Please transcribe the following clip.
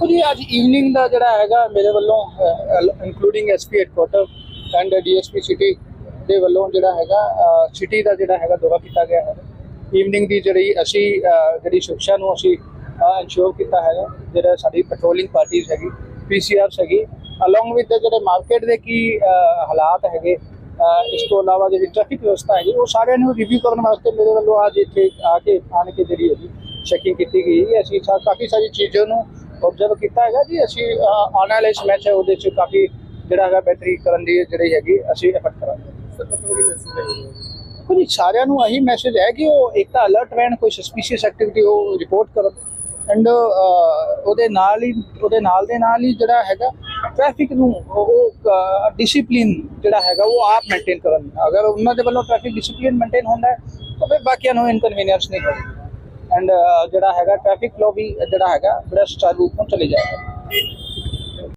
ਦੇਖੋ ਜੀ ਅੱਜ ਈਵਨਿੰਗ ਦਾ ਜਿਹੜਾ ਹੈਗਾ ਮੇਰੇ ਵੱਲੋਂ including SP headquarter and DSP city ਦੇ ਵੱਲੋਂ ਜਿਹੜਾ ਹੈਗਾ ਸਿਟੀ ਦਾ ਜਿਹੜਾ ਹੈਗਾ ਦੌਰਾ ਕੀਤਾ ਗਿਆ ਹੈ। ਈਵਨਿੰਗ ਦੀ ਜਿਹੜੀ ਅਸੀਂ ਜਿਹੜੀ ਸੁਰੱਖਿਆ ਨੂੰ ਅਸੀਂ ਇਨਸ਼ੋਰ ਕੀਤਾ ਹੈਗਾ, ਜਿਹੜਾ ਸਾਡੀ ਪੈਟਰੋਲਿੰਗ ਪਾਰਟੀਆਂ ਹੈਗੀ ਪੀਸੀਆਰਸ ਹੈਗੀ ਅਲੋਂਗ ਵਿਦ ਜਿਹੜੇ ਮਾਰਕੀਟ ਦੇ ਕੀ ਹਾਲਾਤ ਹੈਗੇ ਇਸ ਤੋਂ ਇਲਾਵਾ ਜਿਹੜੀ ਟ੍ਰੈਫਿਕ ਵਿਵਸਥਾ ਹੈਗੀ, ਉਹ ਸਾਰਿਆਂ ਨੂੰ ਰਿਵਿਊ ਕਰਨ ਵਾਸਤੇ ਮੇਰੇ ਵੱਲੋਂ ਅੱਜ ਇੱਥੇ ਆ ਕੇ, ਆਣ ਕੇ ਜਿਹੜੀ ਹੈਗੀ ਚੈਕਿੰਗ ਕੀਤੀ ਗਈ ਹੈ। ਅਸੀਂ ਸਾ- ਕਾਫੀ ਸਾਰੀ ਚੀਜ਼ਾਂ ਨੂੰ ਆਬਜ਼ਰਵ ਕੀਤਾ ਹੈਗਾ ਜੀ ਅਸੀਂ ਆਉਣ ਵਾਲੇ ਸਮੇਂ 'ਚ ਉਹਦੇ 'ਚ ਕਾਫੀ ਜਿਹੜਾ ਹੈਗਾ ਬੈਟਰੀ ਕਰਨ ਦੀ ਜਿਹੜੀ ਹੈਗੀ ਅਸੀਂ ਐਫਰਟ ਕਰਾਂਗੇ। ਜੀ ਸਾਰਿਆਂ ਨੂੰ ਇਹੀ ਮੈਸੇਜ ਹੈ ਕਿ ਉਹ ਇੱਕ ਤਾਂ ਅਲਰਟ ਰਹਿਣ ਕੋਈ ਸਸਪੀਸ਼ੀਅਸ ਐਕਟੀਵਿਟੀ ਉਹ ਰਿਪੋਰਟ ਕਰਨ ਐਂਡ ਉਹਦੇ ਨਾਲ ਹੀ ਉਹਦੇ ਨਾਲ ਦੇ ਨਾਲ ਹੀ ਜਿਹੜਾ ਹੈਗਾ ਟ੍ਰੈਫਿਕ ਨੂੰ ਉਹ ਡਿਸਪਲਿਨ ਜਿਹੜਾ ਹੈਗਾ ਉਹ ਆਪ ਮੇਨਟੇਨ ਕਰਨ। ਅਗਰ ਉਹਨਾਂ ਦੇ ਵੱਲੋਂ ਟ੍ਰੈਫਿਕ ਡਿਸਪਲਿਨ ਮੇਨਟੇਨ ਹੁੰਦਾ ਹੈ ਤਾਂ ਫਿਰ ਬਾਕੀਆਂ ਨੂੰ ਇਨਕਨਵੀਨੀਅੰਸ ਨਹੀਂ ਹੋਵੇਗੀ ਐਂਡ uh, ਜਿਹੜਾ ਹੈਗਾ ਟ੍ਰੈਫਿਕ ਫਲੋ ਵੀ ਜਿਹੜਾ ਹੈਗਾ ਬੜਾ ਸੁਚਾਰੂ ਰੂਪ ਨਾਲ ਚਲੇ ਜਾਏਗਾ।